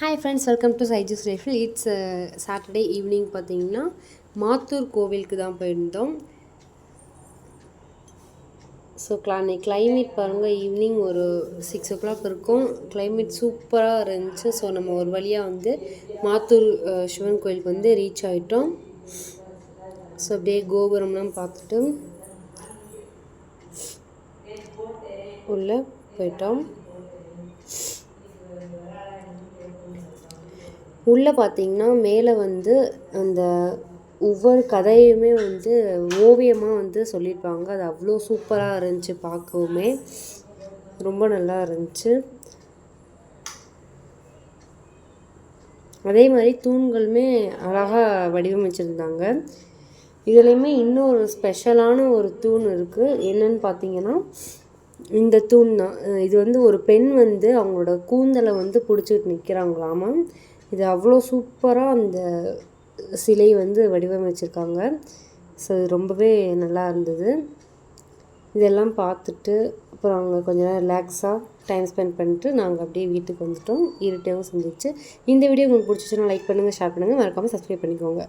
Hi friends welcome to Saijus rifle it's Saturday evening பார்த்தீங்கன்னா மாத்தூர் கோவிலுக்கு தான் போயிருந்தோம். ஸோ கிளா கிளைமேட் பாருங்கள் ஈவினிங் ஒரு சிக்ஸ் ஓ கிளாக் இருக்கும். கிளைமேட் சூப்பராக இருந்துச்சு. ஸோ நம்ம ஒரு வழியாக வந்து மாத்தூர் uh, சிவன் கோயிலுக்கு வந்து ரீச் ஆகிட்டோம் ஸோ அப்படியே கோபுரம்லாம் பார்த்துட்டு உள்ளே போயிட்டோம். உள்ளே பார்த்தீங்கன்னா மேலே வந்து அந்த ஒவ்வொரு கதையுமே வந்து ஓவியமாக வந்து சொல்லியிருப்பாங்க அது அவ்வளோ சூப்பராக இருந்துச்சு பார்க்கவுமே ரொம்ப நல்லா இருந்துச்சு. அதே மாதிரி தூண்களுமே அழகாக வடிவமைச்சிருந்தாங்க. இதுலேயுமே இன்னொரு ஸ்பெஷலான ஒரு தூண் இருக்குது என்னன்னு பார்த்தீங்கன்னா இந்த தூண் தான். இது வந்து ஒரு பெண் வந்து அவங்களோட கூந்தலை வந்து பிடிச்சிட்டு நிற்கிறாங்களாமா இது அவ்வளோ சூப்பராக அந்த சிலை வந்து வடிவமைச்சிருக்காங்க. ஸோ இது ரொம்பவே நல்லா இருந்தது. இதெல்லாம் பார்த்துட்டு அப்புறம் அங்கே கொஞ்சம் நேரம் ரிலாக்ஸாக டைம் ஸ்பெண்ட் பண்ணிட்டு நாங்கள் அப்படியே வீட்டுக்கு வந்துட்டோம். இருட்டையும் செஞ்சிச்சு இந்த வீடியோ உங்களுக்கு பிடிச்சிச்சுன்னா லைக் பண்ணுங்கள் ஷேர் பண்ணுங்கள் மறக்காமல் சப்ஸ்கிரைப் பண்ணிக்கோங்க.